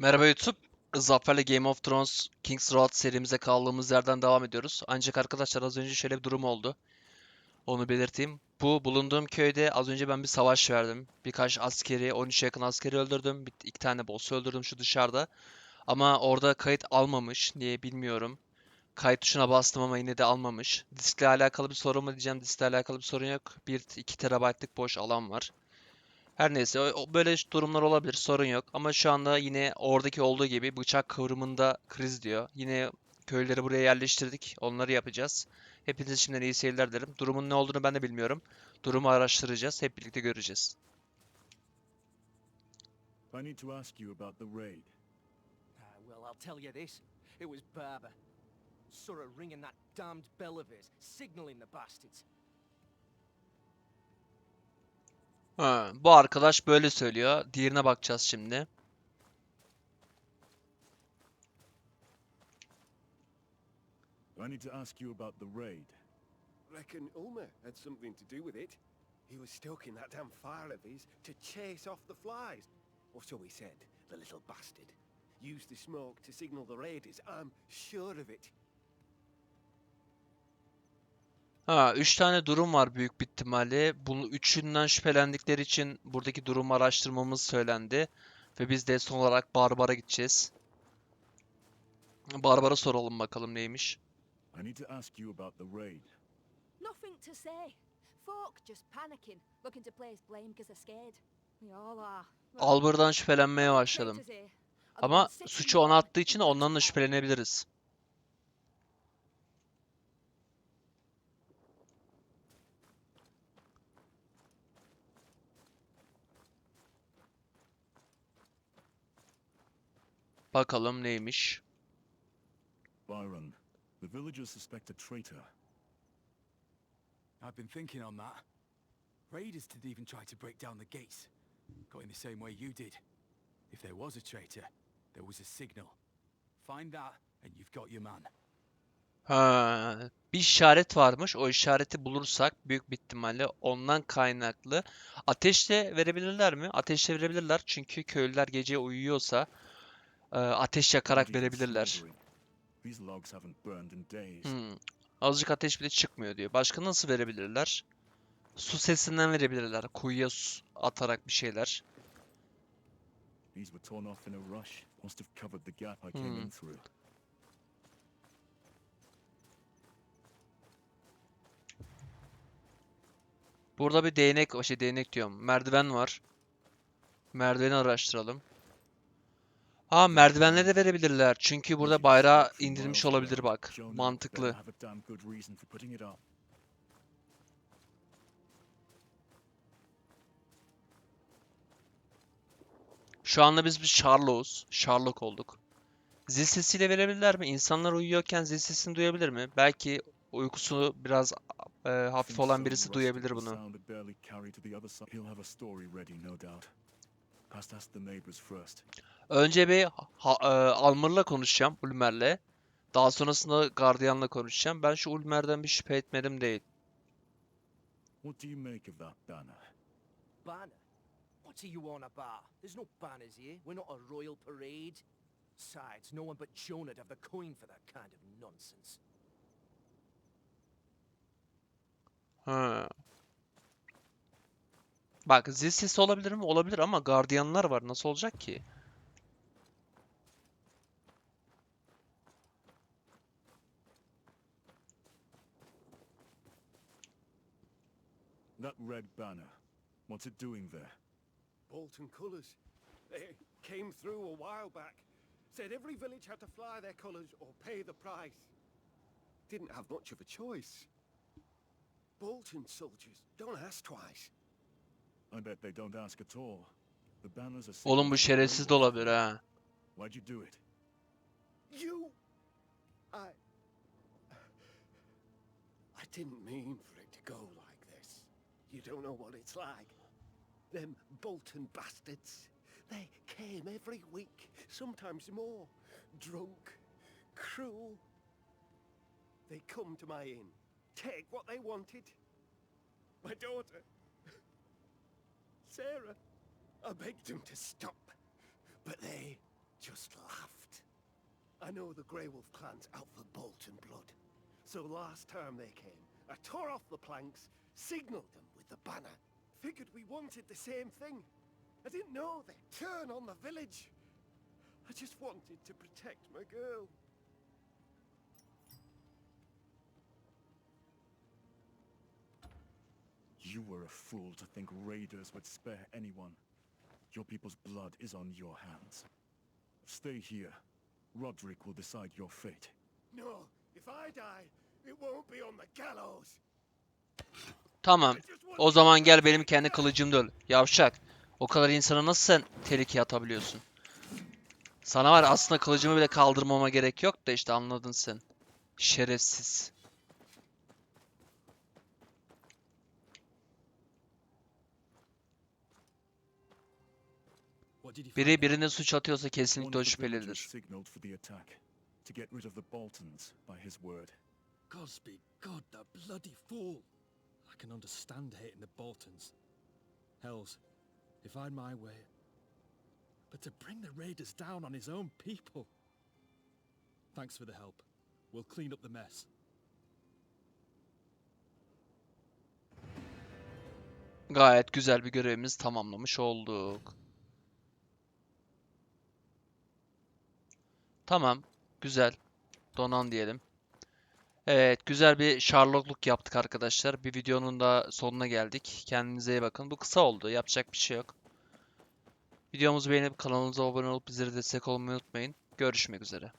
Merhaba YouTube. Zafer'le Game of Thrones King's Road serimize kaldığımız yerden devam ediyoruz. Ancak arkadaşlar az önce şöyle bir durum oldu. Onu belirteyim. Bu bulunduğum köyde az önce ben bir savaş verdim. Birkaç askeri, 13 yakın askeri öldürdüm. Bir, iki tane boss öldürdüm şu dışarıda. Ama orada kayıt almamış. Niye bilmiyorum. Kayıt tuşuna bastım ama yine de almamış. Diskle alakalı bir sorun mu diyeceğim. Diskle alakalı bir sorun yok. 1-2 TB'lık boş alan var. Her neyse böyle durumlar olabilir sorun yok ama şu anda yine oradaki olduğu gibi bıçak kıvrımında kriz diyor. Yine köyleri buraya yerleştirdik onları yapacağız. Hepinize şimdiden iyi seyirler dilerim. Durumun ne olduğunu ben de bilmiyorum. Durumu araştıracağız hep birlikte göreceğiz. I need to ask you about the raid. Ah, well, I'll tell you this. It was Barber. Saw her ringing that damned bell of his, signaling the bastards. Ha, bu arkadaş böyle söylüyor. Diğerine bakacağız şimdi. I need to ask you about the raid. Reckon Ulmer had something to do with it. He was stoking that damn fire of his to chase off the flies. Or so he said, the little bastard. Used the smoke to signal the raiders, I'm sure of it. Ha, üç tane durum var büyük bir ihtimalle. Bunu üçünden şüphelendikleri için buradaki durumu araştırmamız söylendi. Ve biz de son olarak Barbar'a gideceğiz. Barbar'a soralım bakalım neymiş. I need to ask you about the raid. Nothing to say. Folk just panicking, looking to place blame because they're scared. We all are. Well, Alber'dan şüphelenmeye başladım. Ama suçu ona attığı için ondan da şüphelenebiliriz. Bakalım neymiş. Byron, the villagers suspect a traitor. I've been thinking on that. Raiders did even try to break down the gates, going the same way you did. If there was a traitor, there was a signal. Find that, and you've got your man. Ha, bir işaret varmış. O işareti bulursak büyük bir ihtimalle ondan kaynaklı ateşle verebilirler mi? Ateşle verebilirler çünkü köylüler gece uyuyorsa e, ateş yakarak verebilirler. Hmm. Azıcık ateş bile çıkmıyor diyor. Başka nasıl verebilirler? Su sesinden verebilirler. Kuyuya su atarak bir şeyler. Hmm. Burada bir değnek, şey değnek diyorum. Merdiven var. Merdiveni araştıralım. Ha merdivenleri de verebilirler. Çünkü burada bayrağı indirmiş olabilir bak. Mantıklı. Şu anda biz bir Sherlock'uz. Sherlock olduk. Zil sesiyle verebilirler mi? İnsanlar uyuyorken zil sesini duyabilir mi? Belki uykusu biraz e, hafif olan birisi duyabilir bunu. Önce bir ha, e, Almır'la konuşacağım, Ulmer'le. Daha sonrasında Guardian'la konuşacağım. Ben şu Ulmer'den bir şüphe etmedim değil. What do you make of that banner? Banner? What are you on about? There's no banners here. We're not a royal parade. Besides, no one but Jonah'd have the coin for that kind of nonsense. Ha. Bak zil sesi olabilir mi? Olabilir ama gardiyanlar var. Nasıl olacak ki? That red banner. What's it doing there? Bolton colours. They came through a while back. Said every village had to fly their colours or pay the price. Didn't have much of a choice. Bolton soldiers don't ask twice. I bet they don't ask at all. The banners are Oğlum bu şerefsiz de olabilir ha. Why'd you do it? You... I... I didn't mean for it to go like this. You don't know what it's like. Them Bolton bastards. They came every week, sometimes more. Drunk, cruel. They come to my inn, take what they wanted. My daughter, Sarah. I begged them to stop, but they just laughed. I know the Grey Wolf clan's out for Bolton blood. So last time they came, I tore off the planks, signalled them with the banner. Figured we wanted the same thing. I didn't know they'd turn on the village. I just wanted to protect my girl. You were a fool to think raiders would spare anyone. Your people's blood is on your hands. Stay here. Roderick will decide your fate. No, if I die, it won't be on the gallows. Tamam. O zaman gel benim kendi kılıcımda öl. Yavşak. O kadar insana nasıl sen tehlikeye atabiliyorsun? Sana var aslında kılıcımı bile kaldırmama gerek yok da işte anladın sen. Şerefsiz. Biri birine suç atıyorsa kesinlikle o şüphelidir. signaled for the attack to get rid of the Boltons by his word. Gods be God, that bloody fool! I can understand hating the Boltons. Hells, if I'd my way. But to bring the raiders down on his own people. Thanks for the help. We'll clean up the mess. Gayet güzel bir görevimizi tamamlamış olduk. Tamam. Güzel. Donan diyelim. Evet, güzel bir Sherlockluk yaptık arkadaşlar. Bir videonun da sonuna geldik. Kendinize iyi bakın. Bu kısa oldu. Yapacak bir şey yok. Videomuzu beğenip kanalımıza abone olup bizlere destek olmayı unutmayın. Görüşmek üzere.